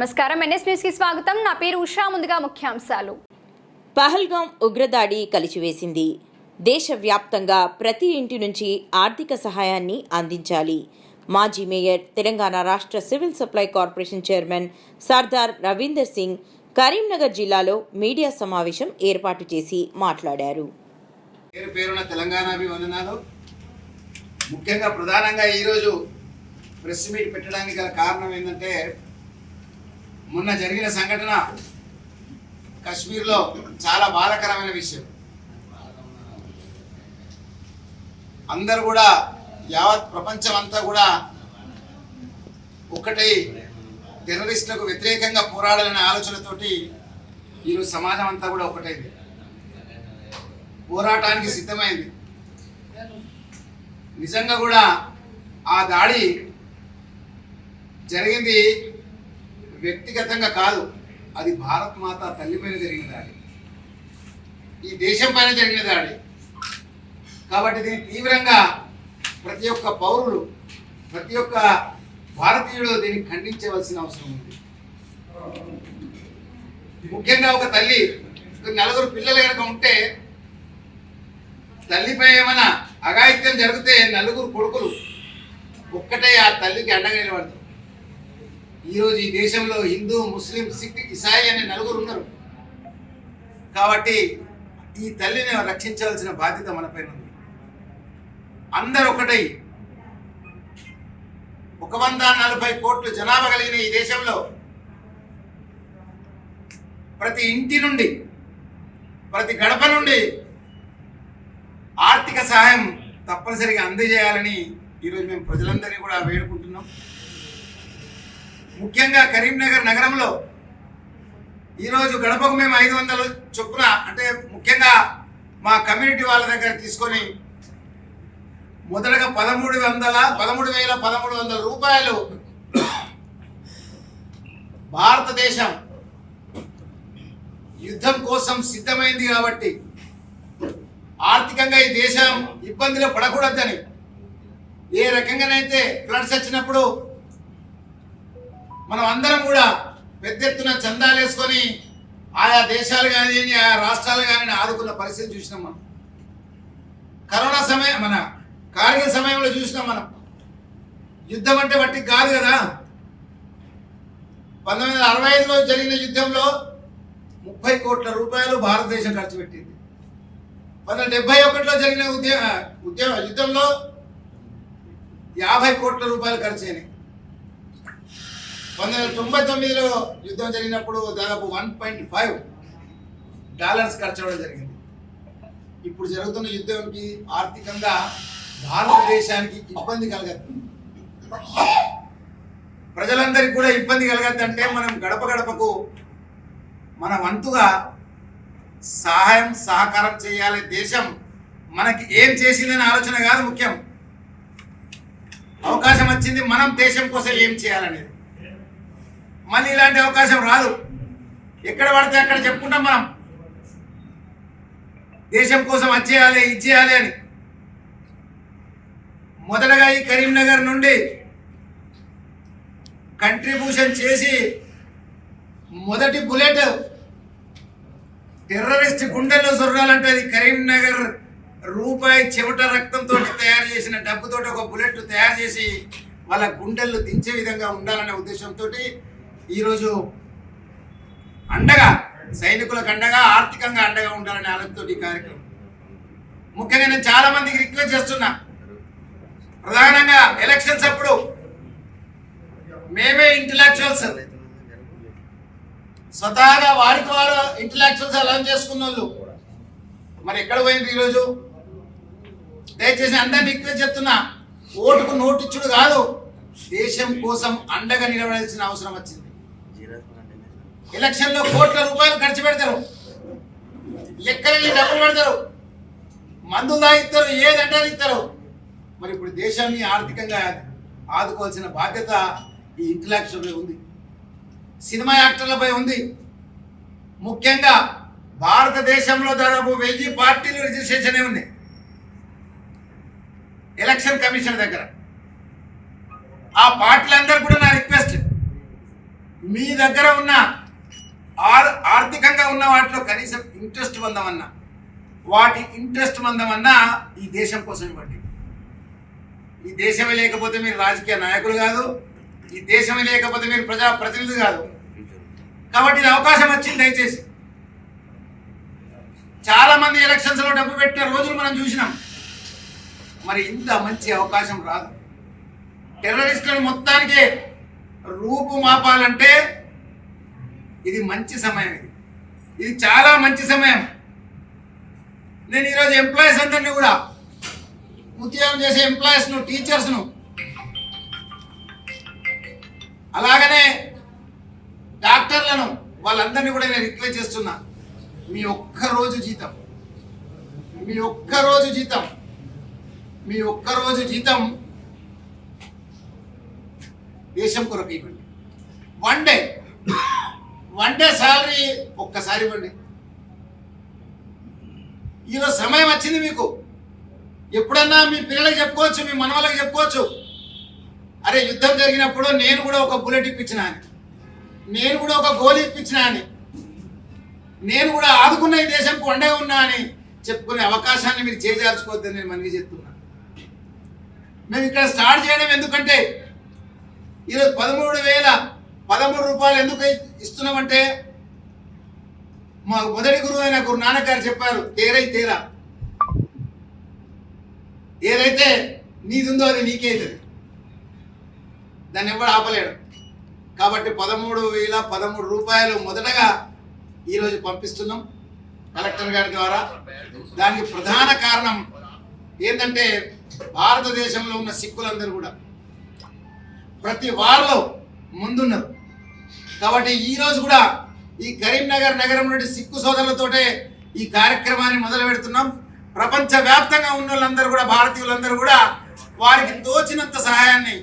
నమస్కారం. ఎన్ఎస్ న్యూస్కి స్వాగతం. నా పేరు ఉషా. ముందుగా ముఖ్యాంశాలు. పహల్గాం ఉగ్రదాడి కలిచివేసింది. దేశవ్యాప్తంగా ప్రతి ఇంటి నుంచి ఆర్థిక సహాయాన్ని అందించాలి. మాజీ మేయర్ తెలంగాణ రాష్ట్ర civil supply corporation chairman Sardar Ravinder Singh Karimnagar జిల్లాలో మీడియా సమావేశం ఏర్పాటు చేసి మాట్లాడారు. పేరు పేరున తెలంగాణ అభివందనాలు. ముఖ్యంగా ప్రధానంగా ఈరోజు ప్రెస్ మీట్ పెట్టడానికి గల కారణం ఏంటంటే మొన్న జరిగిన సంఘటన కశ్మీర్లో చాలా బాధాకరమైన విషయం. అందరూ కూడా యావత్ ప్రపంచం అంతా కూడా ఒకటై టెర్రరిస్టులకు వ్యతిరేకంగా పోరాడాలనే ఆలోచనతోటి ఈరోజు సమాజం అంతా కూడా ఒకటైంది. పోరాటానికి సిద్ధమైంది. నిజంగా కూడా ఆ దాడి జరిగింది వ్యక్తిగతంగా కాదు అది భారత్ మాత తల్లి పైన జరిగిన దాడి ఈ దేశం పైన జరిగిన దాడి కాబట్టి దీన్ని తీవ్రంగా ప్రతి ఒక్క పౌరుడు ప్రతి ఒక్క భారతీయుడు దీన్ని ఖండించవలసిన అవసరం ఉంది. ముఖ్యంగా ఒక తల్లి నలుగురు పిల్లలు కనుక ఉంటే తల్లిపై ఏమైనా అఘాయిత్యం జరిగితే నలుగురు కొడుకులు ఒక్కటే ఆ తల్లికి అండగా నిలబడతారు. ఈరోజు ఈ దేశంలో హిందూ ముస్లిం సిక్ ఇసాయి అనే నలుగురు ఉన్నారు. కాబట్టి ఈ తల్లిని రక్షించాల్సిన బాధ్యత మనపైన ఉంది. అందరు ఒకటై. ఒక వంద నలభై కోట్లు జనాభా కలిగిన ఈ దేశంలో ప్రతి ఇంటి నుండి ప్రతి గడప నుండి ఆర్థిక సహాయం తప్పనిసరిగా అందజేయాలని ఈరోజు మేము ప్రజలందరినీ కూడా వేడుకుంటున్నాం. ముఖ్యంగా కరీంనగర్ నగరంలో ఈరోజు గడపకు మేము ఐదు వందలు చొప్పున అంటే ముఖ్యంగా మా కమ్యూనిటీ వాళ్ళ దగ్గర తీసుకొని మొదటగా పదమూడు వందల పదమూడు వేల పదమూడు వందల రూపాయలు భారతదేశం యుద్ధం కోసం సిద్ధమైంది కాబట్టి ఆర్థికంగా ఈ దేశం ఇబ్బందిలో పడకూడదని ఏ రకంగానైతే ఫ్లడ్స్ వచ్చినప్పుడు మనం అందరం కూడా పెద్ద ఎత్తున చందాలు వేసుకొని ఆయా దేశాలు కానీ ఆయా రాష్ట్రాలు కానీ ఆదుకున్న పరిస్థితి చూసినాం మనం. కరోనా సమయం మన కార్గిల్ సమయంలో చూసినాం మనం. యుద్ధం అంటే బట్టి కాదు కదా. పంతొమ్మిది వందల అరవై ఐదులో జరిగిన యుద్ధంలో ముప్పై కోట్ల రూపాయలు భారతదేశం ఖర్చు పెట్టింది. పంతొమ్మిది డెబ్బై ఒకటిలో జరిగిన ఉద్యమ ఉద్యమ యుద్ధంలో యాభై కోట్ల రూపాయలు ఖర్చు అయినాయి. పంతొమ్మిది వందల తొంభై తొమ్మిదిలో యుద్ధం జరిగినప్పుడు దాదాపు వన్ పాయింట్ ఫైవ్ డాలర్స్ ఖర్చు అవ్వడం జరిగింది. ఇప్పుడు జరుగుతున్న యుద్ధంకి ఆర్థికంగా భారతదేశానికి ఇబ్బంది కలగద్దు. ప్రజలందరికీ కూడా ఇబ్బంది కలగద్దంటే మనం గడప గడపకు మన వంతుగా సహాయం సహకారం చేయాలి దేశం. మనకి ఏం చేసిందని ఆలోచన కాదు ముఖ్యం. అవకాశం వచ్చింది మనం దేశం కోసం ఏం చేయాలనేది. మళ్ళీ ఇలాంటి అవకాశం రాదు. ఎక్కడ పడితే అక్కడ చెప్పుకుంటాం మనం. దేశం కోసం అది చేయాలి ఇది చేయాలి అని. మొదటగా ఈ కరీంనగర్ నుండి కంట్రిబ్యూషన్ చేసి మొదటి బుల్లెట్ టెర్రరిస్ట్ గుండెల్లో సొరగాలంటే అది కరీంనగర్ రూపాయి చెమట రక్తంతో తయారు చేసిన డబ్బుతో ఒక బుల్లెట్ తయారు చేసి వాళ్ళ గుండెల్లో దించే విధంగా ఉండాలనే ఉద్దేశంతో ఈరోజు అండగా సైనికులకు అండగా ఆర్థికంగా అండగా ఉండాలనే ఆలోచనతో ఈ కార్యక్రమం. ముఖ్యంగా నేను చాలా మందికి రిక్వెస్ట్ చేస్తున్నా. ప్రధానంగా ఎలక్షన్స్ అప్పుడు మేమే ఇంటలెక్చువల్స్ స్వతహాగా వారికి వారు ఇంటలెక్చువల్స్ అలౌన్ చేసుకున్న వాళ్ళు మరి ఎక్కడ పోయింది ఈరోజు? దయచేసి అందరిని రిక్వెస్ట్ చెప్తున్నా ఓటుకు నోటిచ్చుడు కాదు. దేశం కోసం అండగా నిలబడాల్సిన అవసరం వచ్చింది. ఎలక్షన్లో కోట్ల రూపాయలు ఖర్చు పెడతారు. లెక్కలని డబ్బులు పెడతారు. మందులు తాగిస్తారు ఏదంటే ఇస్తారు. మరి ఇప్పుడు దేశాన్ని ఆర్థికంగా ఆదుకోవాల్సిన బాధ్యత ఈ ఇంటలెక్చువల్ ఉంది. సినిమా యాక్టర్లపై ఉంది. ముఖ్యంగా భారతదేశంలో దాదాపు వెయ్యి పార్టీలు రిజిస్ట్రేషన్ ఉన్నాయి. ఎలక్షన్ కమిషన్ దగ్గర. ఆ పార్టీలందరూ కూడా నా మీ దగ్గర ఉన్న ఆర్ ఆర్థికంగా ఉన్న వాటిలో కనీసం ఇంట్రెస్ట్ పొందమన్నా వాటి ఇంట్రెస్ట్ పొందమన్నా ఈ దేశం కోసం ఇవ్వండి. ఈ దేశమే లేకపోతే మీరు రాజకీయ నాయకులు కాదు ఈ దేశమే లేకపోతే మీరు ప్రజా ప్రతినిధులు కాదు. కాబట్టి ఇది అవకాశం వచ్చింది దయచేసి. చాలా మంది డబ్బు పెట్టిన రోజులు మనం చూసినాం. మరి ఇంత మంచి అవకాశం రాదు. టెర్రరిస్టులను మొత్తానికి రూపు మాపాలంటే ఇది మంచి సమయం ఇది. ఇది చాలా మంచి సమయం. నేను ఈరోజు ఎంప్లాయీస్ అందరినీ కూడా ఉద్యోగం చేసే ఎంప్లాయీస్ను టీచర్స్ను అలాగనే డాక్టర్లను వాళ్ళందరినీ కూడా నేను రిక్వెస్ట్ చేస్తున్నా. మీ ఒక్క రోజు జీతం. మీ ఒక్క రోజు జీతం. మీ ఒక్క రోజు జీతం దేశం కొరకు ఇవ్వండి. One day one day salary ఒక్కసారి ఇవ్వండి. ఈరోజు సమయం వచ్చింది మీకు. ఎప్పుడన్నా మీ పిల్లలకు చెప్పుకోవచ్చు మీ మనవాళ్ళకి చెప్పుకోవచ్చు. అరే యుద్ధం జరిగినప్పుడు నేను కూడా ఒక బుల్లెట్ ఇప్పించిన అని. నేను కూడా ఒక గోలీ ఇప్పించిన అని. నేను కూడా ఆదుకున్న ఈ దేశంకు వండే ఉన్నా అని చెప్పుకునే అవకాశాన్ని మీరు చేజార్చుకోవద్దని నేను మనకి చెప్తున్నాను మేము ఇక్కడ స్టార్ట్ చేయడం ఎందుకంటే ఈరోజు పదమూడు వేల పదమూడు రూపాయలు ఎందుకు ఇస్తున్నామంటే మా మొదటి గురువు అయిన గురు నానక్ గారు చెప్పారు తేరై తేరా. ఏదైతే నీదుందో అది నీకేది దాన్ని ఎవడు ఆపలేడు. కాబట్టి పదమూడు వేల పదమూడు రూపాయలు మొదటగా ఈరోజు పంపిస్తున్నాం కలెక్టర్ గారి ద్వారా. దానికి ప్రధాన కారణం ఏంటంటే భారతదేశంలో ఉన్న సిక్కులందరూ కూడా ప్రతి వారిలో ముందున్నారు. కాబట్టి ఈరోజు కూడా ఈ కరీంనగర్ నగరం నుండి సిక్కు సోదరులతోటే ఈ కార్యక్రమాన్ని మొదలు పెడుతున్నాం. ప్రపంచ వ్యాప్తంగా ఉన్న వాళ్ళందరూ కూడా భారతీయులందరూ కూడా వారికి తోచినంత సహాయాన్ని